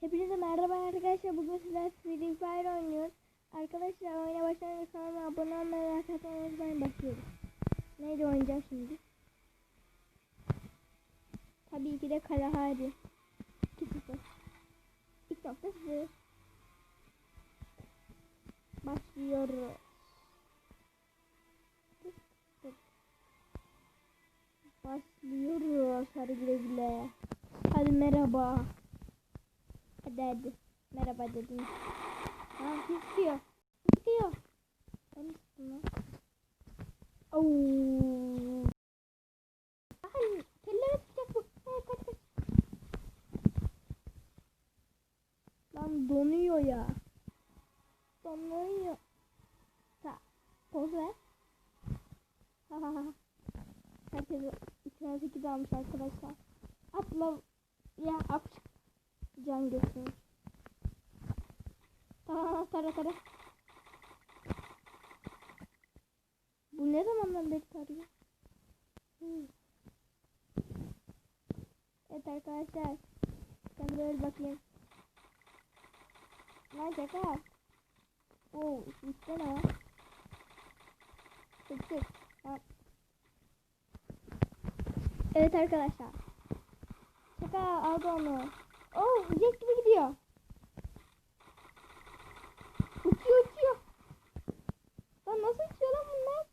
Hepinize merhaba arkadaşlar. Bugün sizler Free Fire oynuyoruz. Arkadaşlar oyuna başlamadan kanalıma abone olmayı ve like atmayı unutmayın. Başlıyoruz. Neydi oynayacağız şimdi? Tabii ki de Kalahari. 2-0. İlk noktası. Başlıyoruz. Tık tık. Başlıyoruz. Hadi güle güle. Hadi merhaba. Hadi. Merhaba dedim. Ha sıkıyor. Sıkıyor. Ben lan? Oo. Ay, kellere sıkacak bu. Hey, kaç kaç. Lan donuyor ya. Donuyor. Ta. Poz ver. Ha ha ha. Herkes 2008 almış arkadaşlar. Atla. Ya apçık. Can görsün. Aa, tara tara. Bu ne zamandan beri tarıyor? Hmm. Evet arkadaşlar. Ben böyle bakayım. Lan şaka. Oo, üstte ne var? Tık tık. Ha. Evet arkadaşlar. Şaka aldı onu. Oh, jet gibi gidiyor. Uçuyor uçuyor. Lan nasıl uçuyor lan bunlar?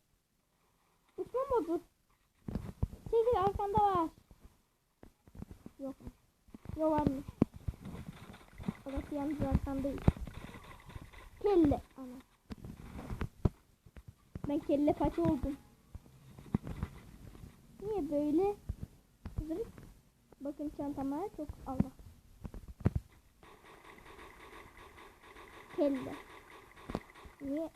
Uçma modu. Çekil arkanda var. Yok? Yok varmış. Orası yalnız arkandayız. Kelle. Ana. Ben kelle paça oldum. Niye böyle? Bakın çantama çok Allah. Kelle. Niye.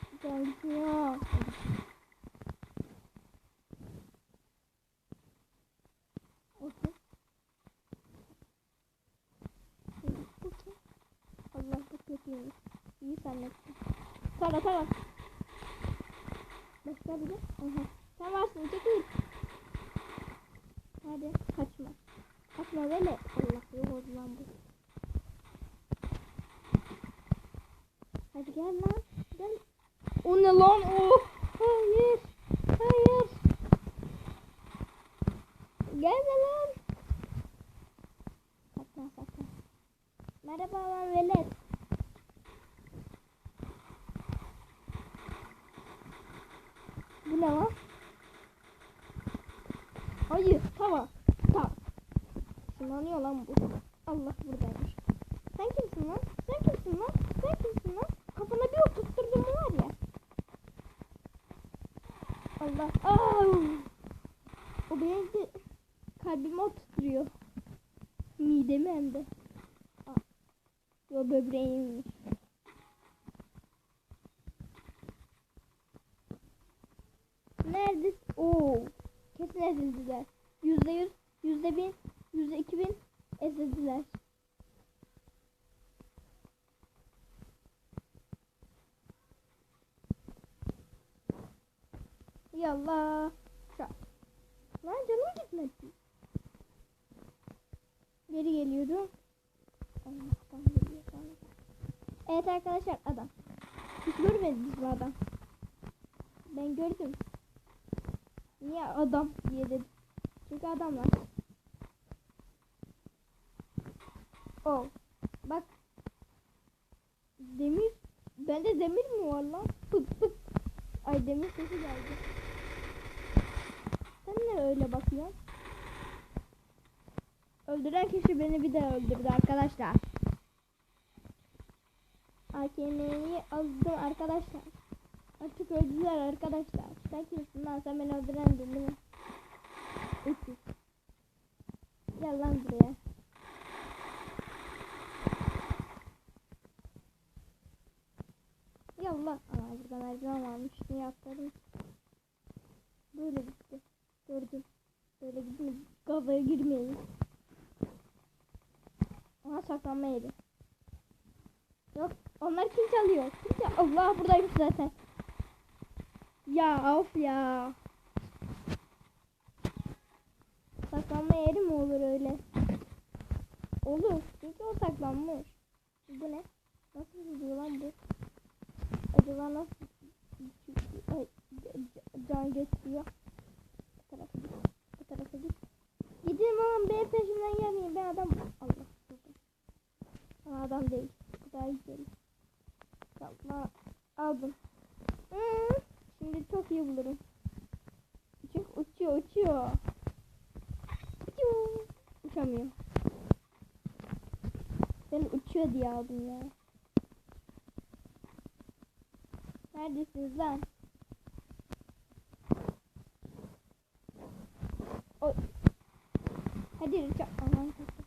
Okey. Allah bu kötüymüş. İyi zannettim. Tara tara. Başka bir de. Aha. Sen varsın çekil. Hadi kaçma. Kaçma böyle. Allah yok oldu lan bu. Hadi gel lan. Gel. O ne lan o? Hayır. Hayır. Gelme lan. Saklan saklan. Merhaba lan velet. Bu ne lan? Hayır tamam. Tamam. Sınanıyor lan bu. Allah buradaymış. Sen kimsin lan? Sen kimsin lan? Sen kimsin lan? Kafana bir oturtturdum var ya. Allah. Au! O benim de kalbimi oturtuyor. Midemi hem de. Aa. Yo böbreğimmiş. Nerede? Oo. Kesin ezildiler. Yüzde yüz, yüzde bin, yüzde iki bin ezildiler. Yallah. Lan canım gitmedi. Geri geliyorum. Allah'tan geliyor sana. Evet arkadaşlar adam. Hiç görmediniz mi adam? Ben gördüm. Niye adam diye dedim. Çünkü adam var. Oh. Bak. Demir. Bende demir mi var lan? Pıt pıt. Ay demir sesi geldi. Ne öyle bakıyorsun? Öldüren kişi beni bir de öldürdü arkadaşlar. AKM'yi aldım arkadaşlar. Artık öldüler arkadaşlar. Sen kimsin lan? Sen beni öldürendin değil mi? Üç. Gel lan buraya. Yallah. Aa burada merdiven varmış. Niye atladım? Böyle gitti. Gördüm. Böyle Kafaya girmeyin. Aha saklanma yeri. Yok. Onlar kim çalıyor? Kim çal- Allah buradaymış zaten. Ya of ya. Saklanma yeri mi olur öyle? Olur. Çünkü o saklanmış. Bu ne? Nasıl gidiyor lan bu? Acaba nasıl Ay, can geçiyor? Bu Oğlum benim peşimden gelmeyin. Ben adam... Allah. Ama adam değil. Bu daha güzel. Tamam aldım. Hmm, şimdi çok iyi bulurum. Çünkü uçuyor uçuyor. Uçuyor. Uçamıyor. Ben uçuyor diye aldım ya. Neredesiniz lan? O Richard. Aman kaçtı.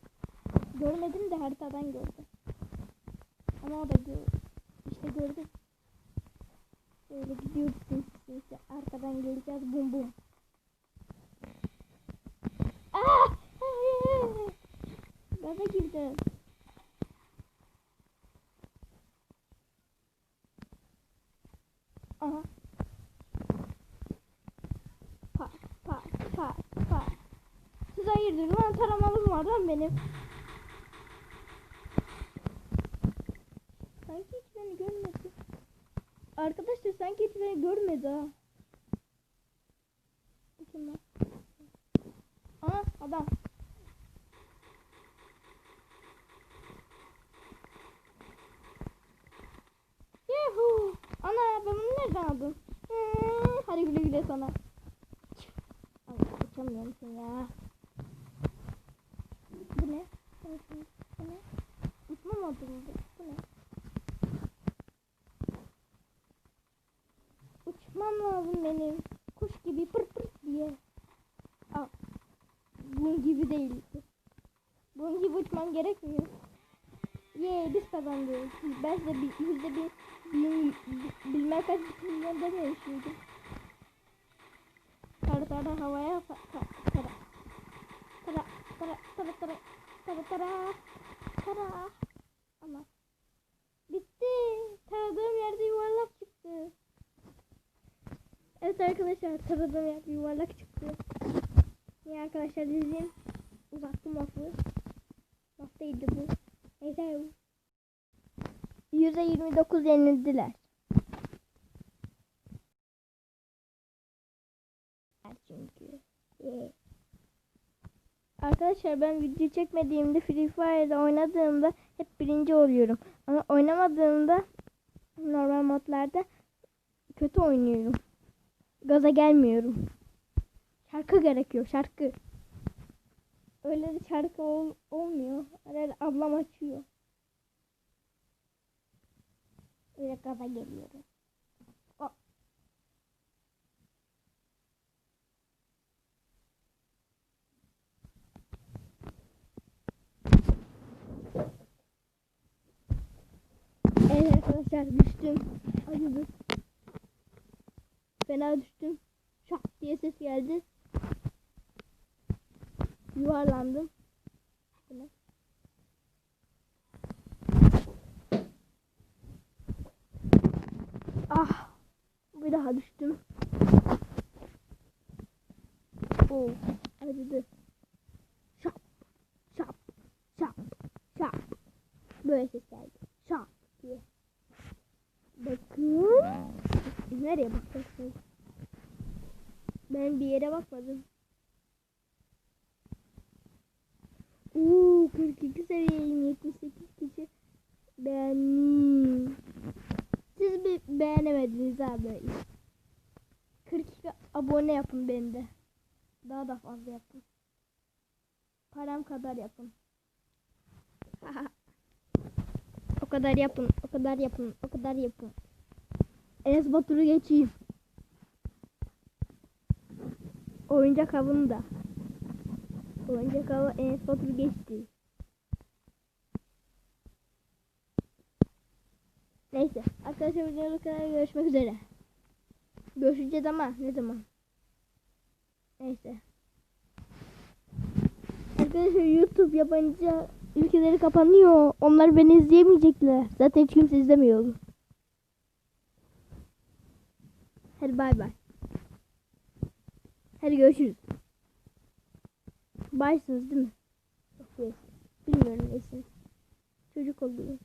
Görmedim de haritadan gördüm. Ama o da gör. İşte gördüm. Böyle gidiyoruz sinsi sinsi. Arkadan geleceğiz bum bum. Aa! Hayır! Gaza girdim. Benim. Sanki hiç beni görmedi. Arkadaşlar sanki hiç beni görmedi ha. Kim lan? Aa adam. Yuhu. Ana ben bunu nereden aldım? Hadi güle güle sana. Ay uçamıyorum seni ya. Bu ne? Bu ne? Bu ne? Bu ne? Uçma modu bu. Bu ne? Uçmam lazım benim. Kuş gibi pır pır diye. Al. Bunun gibi değil. Bunun gibi uçmam gerekmiyor. Ye biz kazandık. Ben size bir yüzde bir bin, bilmem kaç milyon dememiştim. Tara tara havaya fa- ta- tara. Tara tara tara tara tara tara tara. Ama bitti. Taradığım yerde yuvarlak çıktı. Evet arkadaşlar taradığım yerde yuvarlak çıktı. Niye arkadaşlar dizim uzattım lafı. Laf değildi bu. Neyse. %29 yenildiler. Çünkü. Arkadaşlar ben video çekmediğimde Free Fire'da oynadığımda hep birinci oluyorum. Ama oynamadığımda normal modlarda kötü oynuyorum. Gaza gelmiyorum. Şarkı gerekiyor şarkı. Öyle de şarkı ol, olmuyor. Öyle ablam açıyor. Öyle gaza geliyorum. O- Evet arkadaşlar düştüm. Acıdı. Fena düştüm. Şak diye ses geldi. Yuvarlandım. Ne? Ah. Bir daha düştüm. Oo. Acıdı. Şap. Şap. Şap. Şap. Böyle ses geldi. Şap diye. Bakın. Nereye bakacaksınız? Ben bir yere bakmadım. Böyle. 42 abone yapın bende. Daha da fazla yapın. Param kadar yapın. o kadar yapın, o kadar yapın, o kadar yapın. Enes Batur'u geçeyim. Oyuncak avını da. Oyuncak avı Enes Batur geçti. Neyse. Arkadaşlar videoda kadar görüşmek üzere. Görüşeceğiz ama ne zaman? Neyse. Arkadaşlar YouTube yabancı ülkeleri kapanıyor. Onlar beni izleyemeyecekler. Zaten hiç kimse izlemiyor. Hadi bay bay. Hadi görüşürüz. Baysınız değil mi? Yok. Bilmiyorum neyse. Çocuk oluyor.